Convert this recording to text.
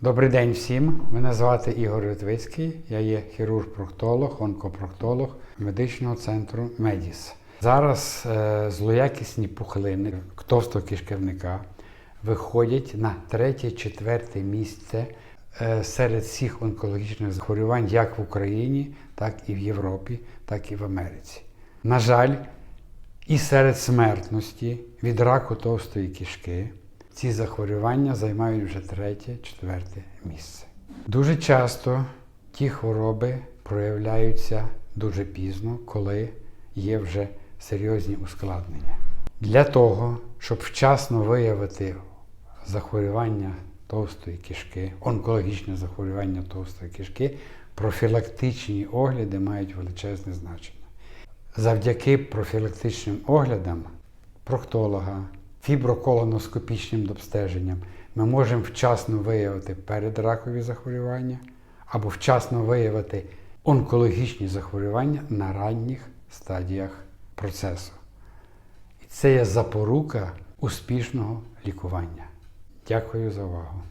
Добрий день всім. Мене звати Ігор Литвицький. Я є хірург-проктолог, онкопроктолог медичного центру Медіс. Зараз е, злоякісні пухлини товстого кишківника виходять на третє-четверте місце е, серед всіх онкологічних захворювань як в Україні, так і в Європі, так і в Америці. На жаль, і серед смертності від раку товстої кишки ці захворювання займають вже третє, четверте місце. Дуже часто ті хвороби проявляються дуже пізно, коли є вже серйозні ускладнення. Для того, щоб вчасно виявити захворювання товстої кишки, онкологічне захворювання товстої кишки, профілактичні огляди мають величезне значення. Завдяки профілактичним оглядам проктолога, фіброколоноскопічним обстеженням ми можемо вчасно виявити передракові захворювання або вчасно виявити онкологічні захворювання на ранніх стадіях процесу. І це є запорука успішного лікування. Дякую за увагу.